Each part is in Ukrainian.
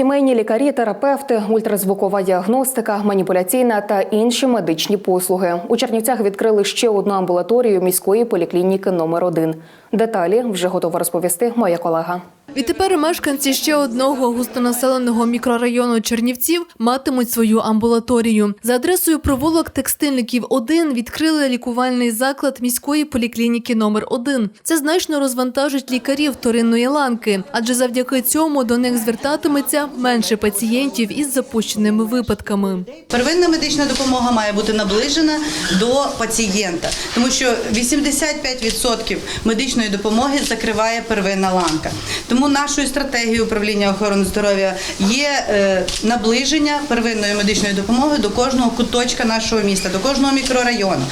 Сімейні лікарі, терапевти, ультразвукова діагностика, маніпуляційна та інші медичні послуги. У Чернівцях відкрили ще одну амбулаторію міської поліклініки номер 1 Деталі вже готова розповісти моя колега. Відтепер мешканці ще одного густонаселеного мікрорайону Чернівців матимуть свою амбулаторію. За адресою провулок текстильників 1 відкрили лікувальний заклад міської поліклініки номер 1 Це значно розвантажить лікарів вторинної ланки, адже завдяки цьому до них звертатиметься менше пацієнтів із запущеними випадками. Первинна медична допомога має бути наближена до пацієнта, тому що 85% медичної допомоги закриває первинна ланка. Тому нашою стратегією управління охорони здоров'я є е, наближення первинної медичної допомоги до кожного куточка нашого міста, до кожного мікрорайону.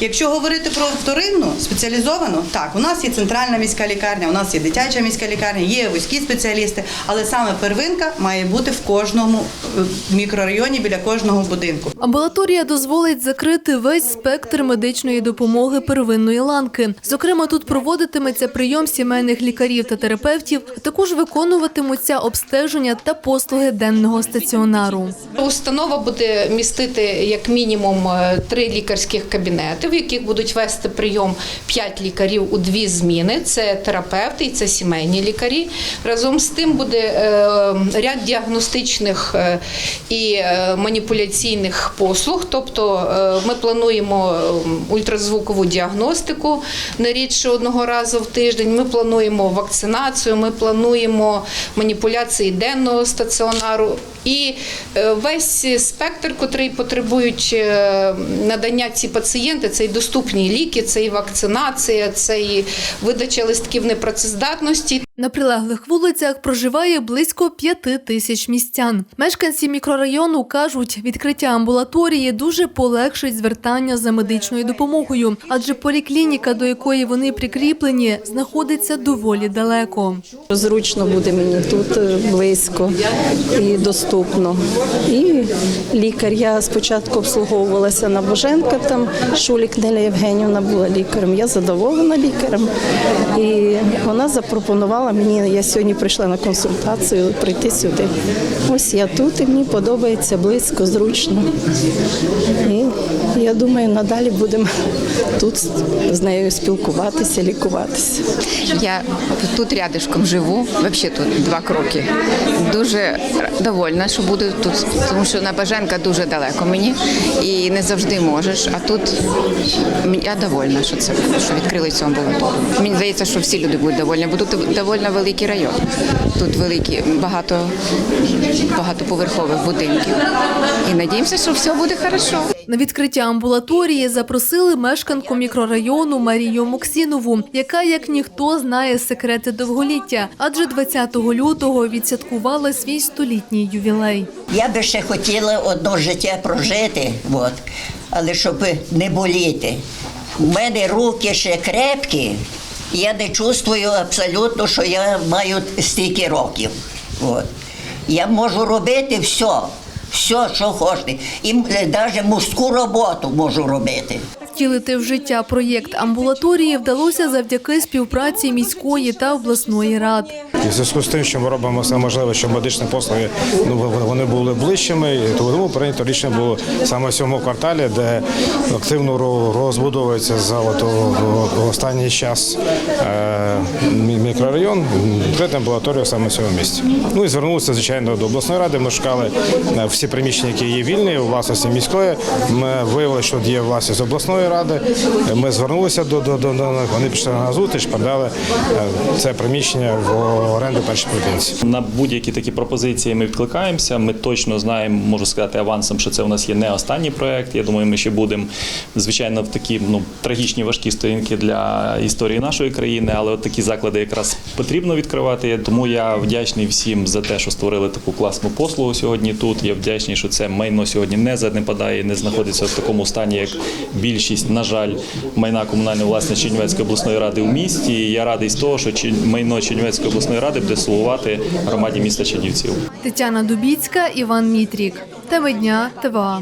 Якщо говорити про вторинну спеціалізовану, так у нас є центральна міська лікарня, у нас є дитяча міська лікарня, є вузькі спеціалісти, але саме первинка має бути в кожному е, мікрорайоні біля кожного будинку. Амбулаторія дозволить закрити весь спектр медичної допомоги первинної ланки. Зокрема, тут проводитиметься прийом сімейних лікарів та терапевтів, також виконуватимуться обстеження та послуги денного стаціонару. Установа буде містити як мінімум е, три лікарських кабінети, в яких будуть вести прийом п'ять лікарів у дві зміни. Це терапевти і це сімейні лікарі. Разом з тим буде е, ряд діагностичних е, і маніпуляційних послуг. Тобто ми плануємо ультразвукову діагностику не рідше одного разу в тиждень. Ми плануємо вакцинацію, ми плануємо маніпуляції денного стаціонару. І е, весь спектр, котрий потребують е, надання ці пацієнти, це і доступні ліки, це і вакцинація, це і видача листків непрацездатності. На прилеглих вулицях проживає близько п'яти тисяч містян. Мешканці мікрорайону кажуть, відкриття амбулаторії дуже полегшить звертання за медичною допомогою, адже поліклініка, до якої вони прикріплені, знаходиться доволі далеко. Зручно буде мені тут е, близько і доступно. І лікар. Я спочатку обслуговувалася на Боженка, там Шулік Неля Євгенівна була лікарем. Я задоволена лікарем. І вона запропонувала мені, я сьогодні прийшла на консультацію, прийти сюди. Ось я тут і мені подобається близько, зручно. І я думаю, надалі будемо тут з нею спілкуватися, лікуватися. Я тут рядышком живу, взагалі тут два кроки. Дуже довольна, що буду тут, тому що на Баженка дуже далеко мені і не завжди можеш. А тут я довольна, що це що відкрили цю амбулаторію. Мені здається, що всі люди будуть довольні, бо тут довольно великий район. Тут великі, багато багатоповерхових будинків. І надіємося, що все буде хорошо. На відкриття амбулаторії запросили мешканку мікрорайону Марію Моксінову, яка як ніхто знає секрети довголіття, адже 20 лютого відсвяткувала свій столітній ювілей. Я би ще хотіла одно життя прожити, от, але щоб не боліти. У мене руки ще крепкі, я не чувствую абсолютно, що я маю стільки років. От. Я можу робити все, все, що хочете. І навіть мужську роботу можу робити. Втілити в життя проєкт амбулаторії вдалося завдяки співпраці міської та обласної рад. І в зв'язку з тим, що ми робимо все можливе, щоб медичні послуги ну, вони були ближчими, і тому прийнято рішення було саме в цьому кварталі, де активно розбудовується за от, останній час е, мікрорайон, відкрити амбулаторію саме в цьому місці. Ну і звернулися, звичайно, до обласної ради. Ми шукали е, всі приміщення, які є вільні у власності міської. Ми виявили, що є власність обласної ради. Ми звернулися до, до, до, до них, вони пішли на зустріч, передали е, це приміщення в оренду першій поліклініці. На будь-які такі пропозиції ми відкликаємося. Ми точно знаємо, можу сказати авансом, що це у нас є не останній проект. Я думаю, ми ще будемо звичайно в такі ну трагічні важкі сторінки для історії нашої країни, але от такі заклади якраз потрібно відкривати. Тому я вдячний всім за те, що створили таку класну послугу сьогодні. Тут я вдячний, що це майно сьогодні не занепадає, не знаходиться в такому стані, як більшість, на жаль, майна комунальної власності Чернівецької обласної ради у місті. І я радий з того, що майно Чернівецької обласної ради буде слугувати громаді міста Чернівців. Тетяна Дубіцька, Іван Мітрік. Теми дня ТВА.